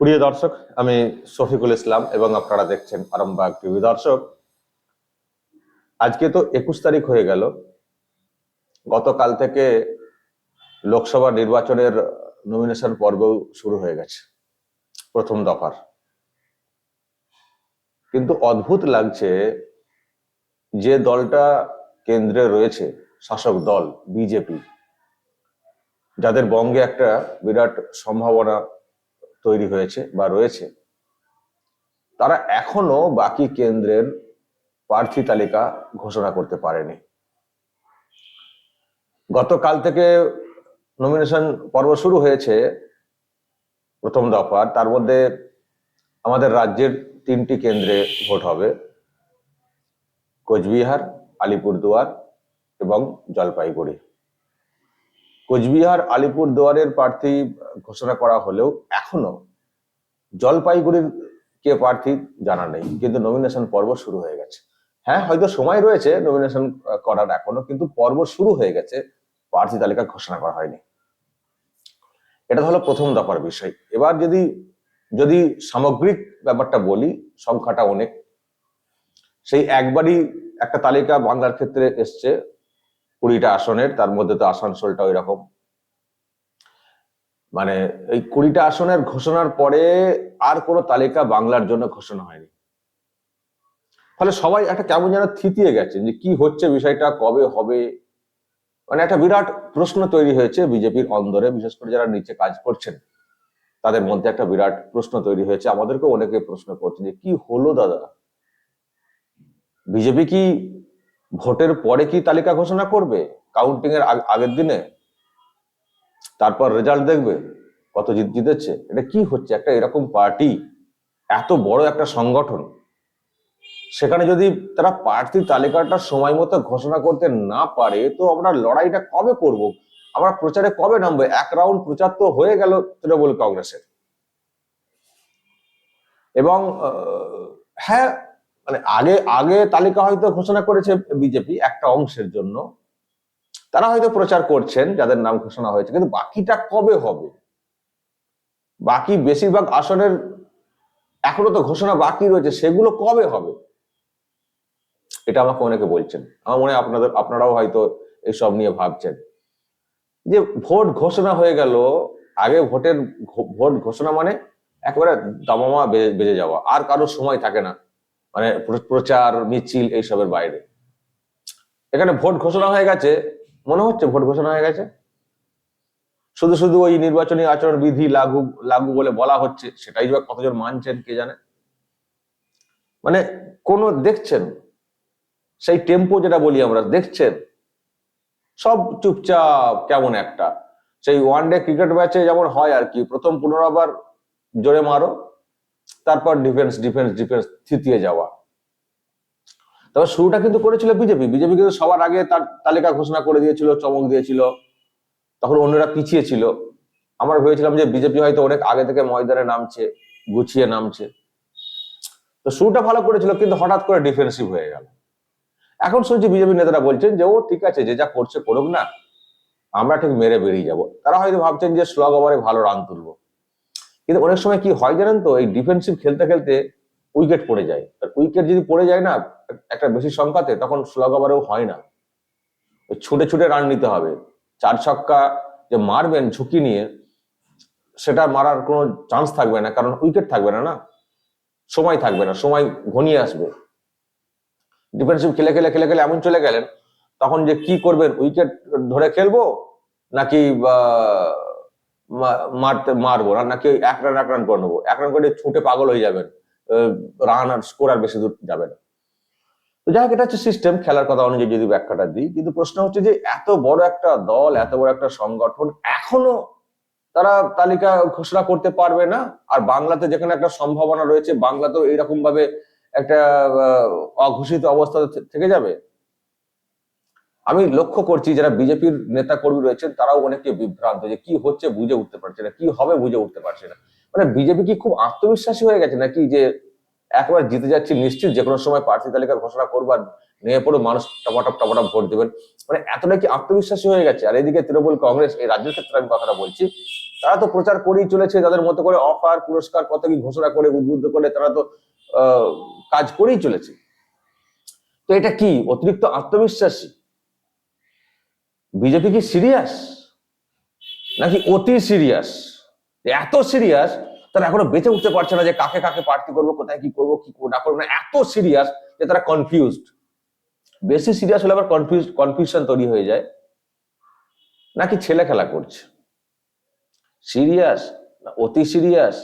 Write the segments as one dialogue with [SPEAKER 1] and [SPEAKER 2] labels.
[SPEAKER 1] প্রিয় দর্শক, আমি শফিকুল ইসলাম এবং আপনারা দেখছেন আরামবাগ টিভি দর্শক। আজকে তো একুশ তারিখ হয়ে গেল। গতকাল থেকে লোকসভা নির্বাচনের নমিনেশন পর্ব শুরু হয়ে গেছে, প্রথম দফার। কিন্তু অদ্ভুত লাগছে যে দলটা কেন্দ্রে রয়েছে শাসক দল, বিজেপি, যাদের বঙ্গে একটা বিরাট সম্ভাবনা তৈরি হয়েছে বা রয়েছে। তারা এখনও বাকি কেন্দ্রের প্রার্থী তালিকা ঘোষণা করতে পারেনি। গতকাল থেকে নমিনেশন পর্ব শুরু হয়েছে প্রথম দফার। তার মধ্যে আমাদের রাজ্যের তিনটি কেন্দ্রে ভোট হবে। কোচবিহার, আলিপুরদুয়ার এবং জলপাইগুড়ি। কোচবিহার আলিপুর দুয়ারের প্রার্থী ঘোষণা করা হলেও এখনও জলপাইগুড়ির কে প্রার্থী জানা নেই, কিন্তু নমিনেশন পর্ব শুরু হয়ে গেছে। হ্যাঁ হয়তো সময় রয়েছে নমিনেশন করার এখনও, কিন্তু পর্ব শুরু হয়ে গেছে, প্রার্থী তালিকা ঘোষণা করা হয়নি। এটা হলো প্রথম দফার বিষয়। এবার যদি যদি সামগ্রিক ব্যাপারটা বলি, সংখ্যাটা অনেক। সেই একবারই একটা তালিকা বাংলার ক্ষেত্রে এসছে কুড়িটা আসনের, তার মধ্যে তো আসানসোলটা ওই রকম মানে এই কুড়িটা আসনের ঘোষণার পরে আর কোনো তালিকা বাংলার জন্য ঘোষণা হয়নি। ফলে সবাই একটা কেমন যেন থিতিয়ে গেছে যে কি হচ্ছে, বিষয়টা কবে হবে। মানে একটা বিরাট প্রশ্ন তৈরি হয়েছে বিজেপির অন্দরে, বিশেষ করে যারা নিচে কাজ করছেন, তাদের মধ্যে একটা বিরাট প্রশ্ন তৈরি হয়েছে। আমাদেরকেও অনেকে প্রশ্ন করছে যে কি হলো দাদা? বিজেপি কি ভোটের পরে কি তালিকা ঘোষণা করবে? কাউন্টিং এর আগ- আগের দিনে? তারপর রেজাল্ট দেখবে, কত জিত জিতেছে? এটা কি হচ্ছে? একটা এরকম পার্টি এত বড় একটা সংগঠন। সেখানে যদি তারা প্রার্থী তালিকাটা সময় মতো ঘোষণা করতে না পারে, তো আমরা লড়াইটা কবে করব? আমরা প্রচারে কবে নামবো? এক রাউন্ড প্রচার তো হয়ে গেল তৃণমূল কংগ্রেসের। এবং হ্যাঁ মানে আগে আগে তালিকা হয়তো ঘোষণা করেছে বিজেপি একটা অংশের জন্য। তারা হয়তো প্রচার করছেন, যাদের নাম ঘোষণা হয়েছে, কিন্তু বাকিটা কবে হবে? বাকি বেশিরভাগ আসনের এখনও তো ঘোষণা বাকি রয়েছে, সেগুলো কবে হবে? এটা আমাকে অনেকে বলছেন। আমার মনে হয় আপনাদের, আপনারাও হয়তো এসব নিয়ে ভাবছেন। যে ভোট ঘোষণা হয়ে গেল, আগে ভোটের ভোট ঘোষণা মানে একেবারে দামামা বেজে যাওয়া। আর কারও সময় থাকে না। মানে প্র- প্রচার, মিছিল এইসবের বাইরে। এখানে ভোট ঘোষণা হয়ে গেছে। মনে হচ্ছে ভোট ঘোষণা হয়ে গেছে? শুধু শুধু ওই নির্বাচনী আচরণ বিধি লাগু লাগু বলে বলা হচ্ছে, সেটাই বা কতজন মানছেন কে জানে? মানে কোন দেখছেন? সেই টেম্পো যেটা বলি আমরা, দেখছেন? সব চুপচাপ, কেমন একটা। সেই ওয়ান ডে ক্রিকেট ম্যাচে যেমন হয় আর কি, প্রথম পুনরাবার জোরে মারো তারপর ডিফেন্স ডিফেন্স ডিফেন্স থিতিয়ে যাওয়া। তবে শুরুটা কিন্তু করেছিল বিজেপি। বিজেপি কিন্তু সবার আগে তার তালিকা ঘোষণা করে দিয়েছিল, চমক দিয়েছিল। তখন অন্যরা পিছিয়ে ছিল। আমরা ভেবেছিলাম যে বিজেপি হয়তো অনেক আগে থেকে ময়দানে নামছে, গুছিয়ে নামছে। তো শুরুটা ভালো করেছিল, কিন্তু হঠাৎ করে ডিফেন্সিভ হয়ে গেল। এখন শুনছি বিজেপি নেতারা বলছেন যে, ও, ঠিক আছে, যে যা করছে করুক না, আমরা ঠিক মেরে বেরিয়ে যাব। তারা হয়তো ভাবছেন যে স্লগ ওভারে ভালো রান তুলবো। কিন্তু অনেক সময় কি হয় জানেন তো, এই ডিফেন্সিভ খেলতে খেলতে উইকেট পড়ে যায়। আর উইকেট যদি পড়ে যায় না, একটা বেশি সংখ্যাতে, তখন স্লগ ওভারেও হয় না। ছুটে ছুটে রান নিতে হবে। চার ছক্কা যে মারবেন ঝুঁকি নিয়ে, সেটা মারার কোনো চান্স থাকবে না, কারণ উইকেট থাকবে না না। সময় থাকবে না, সময় ঘনিয়ে আসবে। ডিফেন্সিভ খেলে খেলে খেলে খেলে এমন চলে গেলেন, তখন যে কি করবেন উইকেট ধরে খেলব? নাকি মারতে মারবো না নাকি এক রান এক রান করে নেব। এক রান করে ছুটে পাগল হয়ে যাবেন। রান আর স্কোর আর বেশি দূর যাবে না। তো যাই হোক, এটা হচ্ছে সিস্টেম খেলার কথা অনুযায়ী যদি ব্যাখ্যাটা দিই, কিন্তু প্রশ্ন হচ্ছে যে এত বড় একটা দল, এত বড় একটা সংগঠন এখনও তারা তালিকা ঘোষণা করতে পারবে না? আর বাংলাতে যেখানে একটা সম্ভাবনা রয়েছে, বাংলাতেও এইরকম ভাবে একটা অঘোষিত অবস্থা থেকে যাবে? আমি লক্ষ্য করছি যারা বিজেপির নেতা কর্মী রয়েছেন, তারাও অনেকে বিভ্রান্ত যে কি হচ্ছে বুঝে উঠতে পারছে না, কি হবে বুঝে উঠতে পারছে না। মানে বিজেপি কি খুব আত্মবিশ্বাসী হয়ে গেছে নাকি যে একবার জিতে যাচ্ছি নিশ্চিত যে কোনো সময় প্রার্থী তালিকা ঘোষণা করব আর নেমে পড়ে মানুষ টপাটপ টপাটপ ভোট দেবেন? মানে এতটা কি আত্মবিশ্বাসী হয়ে গেছে? আর এদিকে তৃণমূল কংগ্রেস, এই রাজ্যের ক্ষেত্রে আমি কথাটা বলছি, তারা তো প্রচার করেই চলেছে তাদের মতো করে অফার, পুরস্কার, কত কি ঘোষণা করে, উদ্বুদ্ধ করে তারা তো কাজ করেই চলেছে। তো এটা কি অতিরিক্ত আত্মবিশ্বাসী? বিজেপি কি সিরিয়াস নাকি অতি সিরিয়াস এত সিরিয়াস তারা এখনও বেঁচে উঠতে পারছে না যে কাকে কাকে প্রার্থী করব, কোথায় কি করব, কি না করব না। এত সিরিয়াস যে তারা কনফিউজড বেশি সিরিয়াস হলে আবার কনফিউজ কনফিউশন তৈরি হয়ে যায়। নাকি ছেলে খেলা করছে? সিরিয়াস না অতি সিরিয়াস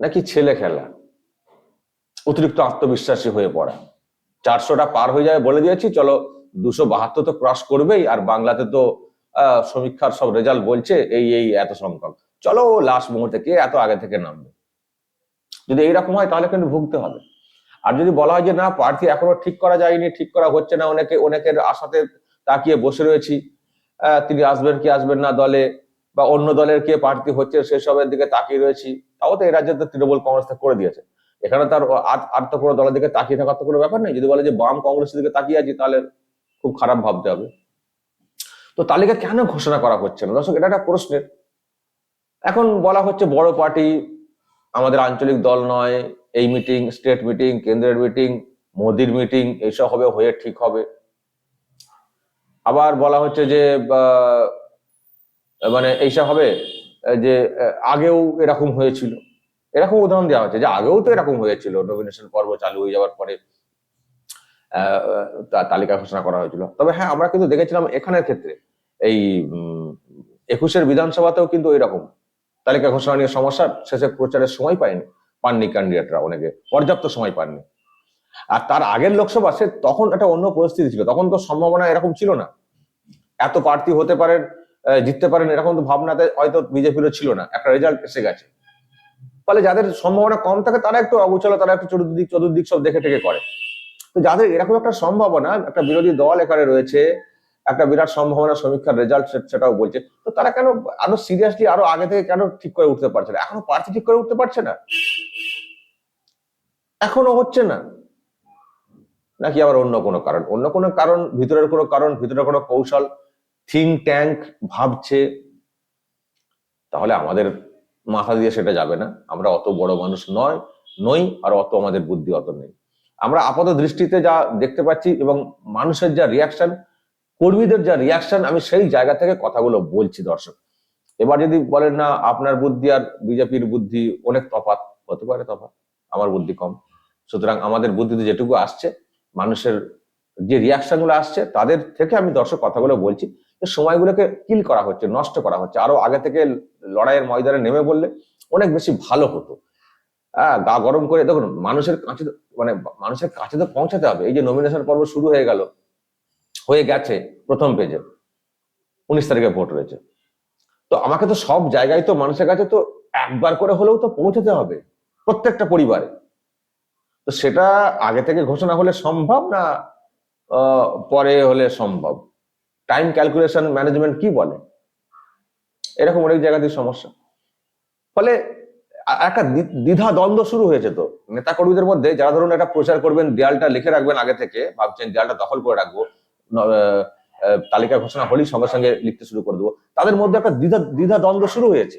[SPEAKER 1] নাকি ছেলে খেলা? অতিরিক্ত আত্মবিশ্বাসী হয়ে পড়া। চারশোটা পার হয়ে যাবে বলে দিয়েছি, চলো দুশো বাহাত্তর তো ক্রস করবেই, আর বাংলাতে তো সমীক্ষার সব রেজাল্ট বলছে, এই এই এত সংখ্যক। চলো লাস্ট মুহূর্তে কে এত আগে থেকে নামবে? যদি এইরকম হয় তাহলে কিন্তু ভুগতে হবে। আর যদি বলা হয় যে না, প্রার্থী এখনও ঠিক করা যায়নি, ঠিক করা হচ্ছে না, অনেকে, অনেকের আশাতে তাকিয়ে বসে রয়েছি তিনি আসবেন কি আসবেন না দলে, বা অন্য দলের কে প্রার্থী হচ্ছে সেসবের দিকে তাকিয়ে রয়েছি, তাও তো এই রাজ্যে তো তৃণমূল কংগ্রেস করে দিয়েছে। এখানে তার আর তো কোনো দলের দিকে তাকিয়ে থাকার তো কোনো ব্যাপার নেই। যদি বলে যে বাম কংগ্রেসের দিকে তাকিয়ে আছি, তাহলে খুব খারাপ ভাবতে হবে। তো তালিকা কেন ঘোষণা করা হচ্ছে না? দর্শক, এটা একটা প্রশ্নের। এখন বলা হচ্ছে বড় পার্টি আমাদের আঞ্চলিক দল নয়, এই মিটিং, স্টেট মিটিং, কেন্দ্রের মিটিং, মোদির মিটিং, এইসব হবে, হয়ে ঠিক হবে। আবার বলা হচ্ছে যে মানে এইসব হবে, যে, আগেও এরকম হয়েছিল। এরকম উদাহরণ দেওয়া হচ্ছে যে, আগেও তো এরকম হয়েছিল। নমিনেশন পর্ব চালু হয়ে যাওয়ার পরে তালিকা ঘোষণা করা হয়েছিল। তবে হ্যাঁ আমরা কিন্তু দেখেছিলাম এখানের ক্ষেত্রে এই একুশের বিধানসভাতেও কিন্তু এরকম তালিকা ঘোষণা নিয়ে সমস্যা। শেষে প্রচারের সময় পায়নি, পাননি ক্যান্ডিডেটরা অনেকে, পর্যাপ্ত সময় পাননি। আর তার আগের লোকসভা, সে তখন একটা অন্য পরিস্থিতি ছিল, তখন তো সম্ভাবনা এরকম ছিল না। এত প্রার্থী হতে পারেন জিততে পারেন, এরকম তো ভাবনাতে হয়তো বিজেপিরও ছিল না। একটা রেজাল্ট এসে গেছে। ফলে যাদের সম্ভাবনা কম থাকে, তারা একটু অগোচল তারা একটু চতুর্দিক চতুর্দিক সব দেখে টেকে করে। তো যাদের এরকম একটা সম্ভাবনা, একটা বিরোধী দল এখানে রয়েছে, একটা বিরাট সম্ভাবনা সমীক্ষার রেজাল্ট সেটাও বলছে, তো তারা কেন আরও সিরিয়াসলি আরও আগে থেকে কেন ঠিক করে উঠতে পারছে না? এখনও প্রার্থী ঠিক করে উঠতে পারছে না? এখনও হচ্ছে না। নাকি আবার অন্য কোনো কারণ? অন্য কোনো কারণ, ভিতরের কোনো কারণ, ভিতরের কোনো কৌশল থিঙ্ক ট্যাঙ্ক ভাবছে, তাহলে আমাদের মাথা দিয়ে সেটা যাবে না। আমরা অত বড় মানুষ নয়, নই, আর অত আমাদের বুদ্ধি অত নেই। আমরা আপাত দৃষ্টিতে যা দেখতে পাচ্ছি এবং মানুষের যা রিয়াকশন কর্মীদের যা রিয়াকশন আমি সেই জায়গা থেকে কথাগুলো বলছি, দর্শক। এবার যদি বলেন না, আপনার বুদ্ধি আর বিজেপির বুদ্ধি অনেক তফাৎ, হতে পারে তফাৎ, আমার বুদ্ধি কম। সুতরাং আমাদের বুদ্ধিতে যেটুকু আসছে, মানুষের যে রিয়াকশনগুলো আসছে, তাদের থেকে আমি দর্শক কথাগুলো বলছি সময়গুলোকে কিল করা হচ্ছে, নষ্ট করা হচ্ছে। আরও আগে থেকে লড়াইয়ের ময়দানে নেমে বললে অনেক বেশি ভালো হতো। হ্যাঁ গা গরম করে দেখুন, মানুষের কাছে মানে মানুষের কাছে তো পৌঁছাতে হবে। এই যে নমিনেশন পর্ব শুরু হয়ে গেল, হয়ে গেছে প্রথম পেজে উনিশ তারিখে ভোট রয়েছে। তো আমাকে তো সব জায়গায় তো মানুষের কাছে তো একবার করে হলেও তো পৌঁছাতে হবে, প্রত্যেকটা পরিবারে। তো সেটা আগে থেকে ঘোষণা হলে সম্ভব না পরে হলে সম্ভব? টাইম ক্যালকুলেশন ম্যানেজমেন্ট কি বলে? এরকম অনেক জায়গাতেই সমস্যা। ফলে একটা দ্বিধা দ্বন্দ্ব শুরু হয়েছে তো। নেতা কর্মীদের মধ্যে যারা ধরুন একটা প্রচার করবেন, দেয়ালটা লিখে রাখবেন আগে থেকে, ভাবছেন দেয়ালটা দখল করে রাখব তালিকা ঘোষণা হলেই সঙ্গে সঙ্গে লিখতে শুরু করে দেবো। তাদের মধ্যে একটা দ্বিধা দ্বিধা দ্বন্দ্ব শুরু হয়েছে।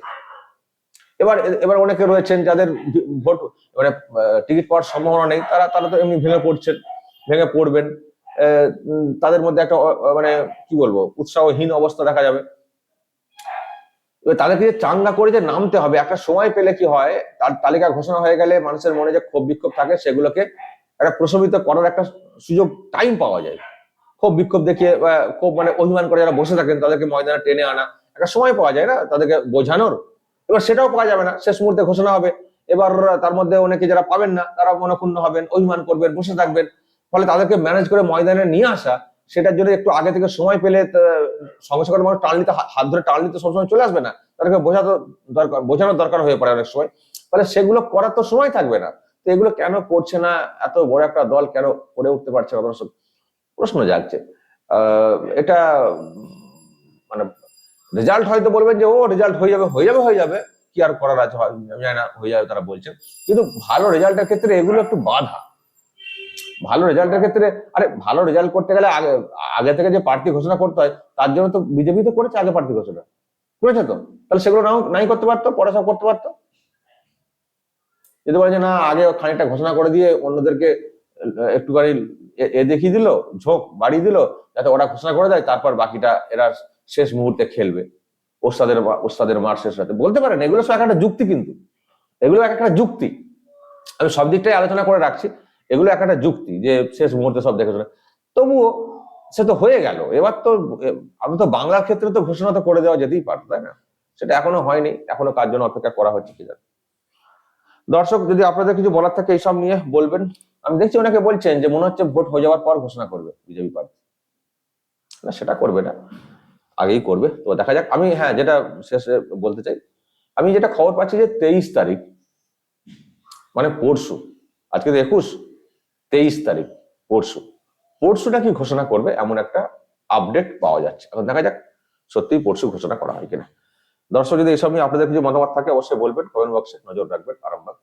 [SPEAKER 1] এবার এবার অনেকে রয়েছেন যাদের ভোট মানে টিকিট পাওয়ার সম্ভাবনা নেই, তারা তারা তো এমনি ভেঙে পড়ছেন, ভেঙে পড়বেন। তাদের মধ্যে একটা মানে কি বলব, উৎসাহহীন অবস্থা দেখা যাবে। এবার তাদেরকে যে চাঙ্গা করে যে নামতে হবে, একটা সময় পেলে কি হয়, তার তালিকা ঘোষণা হয়ে গেলে মানুষের মনে যে ক্ষোভ বিক্ষোভ থাকে, সেগুলোকে একটা প্রশমিত করার একটা সুযোগ টাইম পাওয়া যায়। ক্ষোভ বিক্ষোভ দেখিয়ে খুব মানে অভিমান করে যারা বসে থাকেন, তাদেরকে ময়দানে টেনে আনা, একটা সময় পাওয়া যায় না তাদেরকে বোঝানোর। এবার সেটাও পাওয়া যাবে না, শেষ মুহূর্তে ঘোষণা হবে। এবার তার মধ্যে অনেকে যারা পাবেন না তারা মনক্ষুণ্ণ হবেন, অভিমান করবেন, বসে থাকবেন। ফলে তাদেরকে ম্যানেজ করে ময়দানে নিয়ে আসা সেটার জন্য একটু আগে থেকে সময় পেলে সঙ্গে সঙ্গে মানুষ টান নিতে হাত ধরে টান নিতে সবসময় চলে আসবে না। তাদেরকে বোঝাতে দরকার, বোঝানোর দরকার হয়ে পড়ে অনেক সময়। তাহলে সেগুলো করার তো সময় থাকবে না। তো এগুলো কেন করছে না? এত বড় একটা দল কেন করে উঠতে পারছে না? দর্শক প্রশ্ন জাগছে। এটা মানে রেজাল্ট হয়তো বলবেন যে, ও রেজাল্ট হয়ে যাবে হয়ে যাবে হয়ে যাবে। কি আর করার আছে? না, হয়ে যাবে তারা বলছেন কিন্তু ভালো রেজাল্টের ক্ষেত্রে এগুলো একটু বাধা। ভালো রেজাল্টের ক্ষেত্রে, আরে ভালো রেজাল্ট করতে গেলে আগে আগে থেকে যে প্রার্থী ঘোষণা করতে হয়, তার জন্য তো বিজেপি তো করেছে আগে প্রার্থী ঘোষণা। করেছে তো? তাহলে সেগুলো নাও, নাই করতে পারতো, পরে সব করতে পারতো? যদি বলে যে না, আগে খানিকটা ঘোষণা করে দিয়ে অন্যদেরকে একটুখানি এ- দেখিয়ে দিল, ঝোঁক বাড়িয়ে দিল, যাতে ওরা ঘোষণা করে দেয়, তারপর বাকিটা এরা শেষ মুহূর্তে খেলবে। ওস্তাদের ওস্তাদের মার শেষ রাতে। বলতে পারেন, এগুলো সব একটা যুক্তি কিন্তু। এগুলো এক একটা যুক্তি। আমি সব দিকটাই আলোচনা করে রাখছি। এগুলো এক একটা যুক্তি যে শেষ মুহূর্তে সব দেখে শুনে তবুও সে তো হয়ে গেল। এবার তো আমি তো বাংলার ক্ষেত্রে তো ঘোষণা তো করে দেওয়া যেতেই পারতো, তাই না? সেটা এখনও হয়নি। এখনও কার জন্য অপেক্ষা করা হচ্ছে কি জানি। দর্শক, যদি আপনাদের কিছু বলার থাকে এইসব নিয়ে বলবেন। আমি দেখছি অনেকে বলছেন যে মনে হচ্ছে ভোট হয়ে যাওয়ার পর ঘোষণা করবে বিজেপি পার্টি। না, সেটা করবে না। আগেই করবে। তো দেখা যাক। আমি হ্যাঁ যেটা শেষে বলতে চাই, আমি যেটা খবর পাচ্ছি যে তেইশ তারিখ মানে পরশু, আজকে তো একুশ তেইশ তারিখ, পরশু। পরশুটা কি ঘোষণা করবে? এমন একটা আপডেট পাওয়া যাচ্ছে। এখন দেখা যাক সত্যি পরশু ঘোষণা করা হয় কিনা। দর্শক, যদি এসব নিয়ে আপনাদের কিছু মতামত থাকে, অবশ্যই বলবেন কমেন্ট বক্সে নজর রাখবেন, আরামবাগ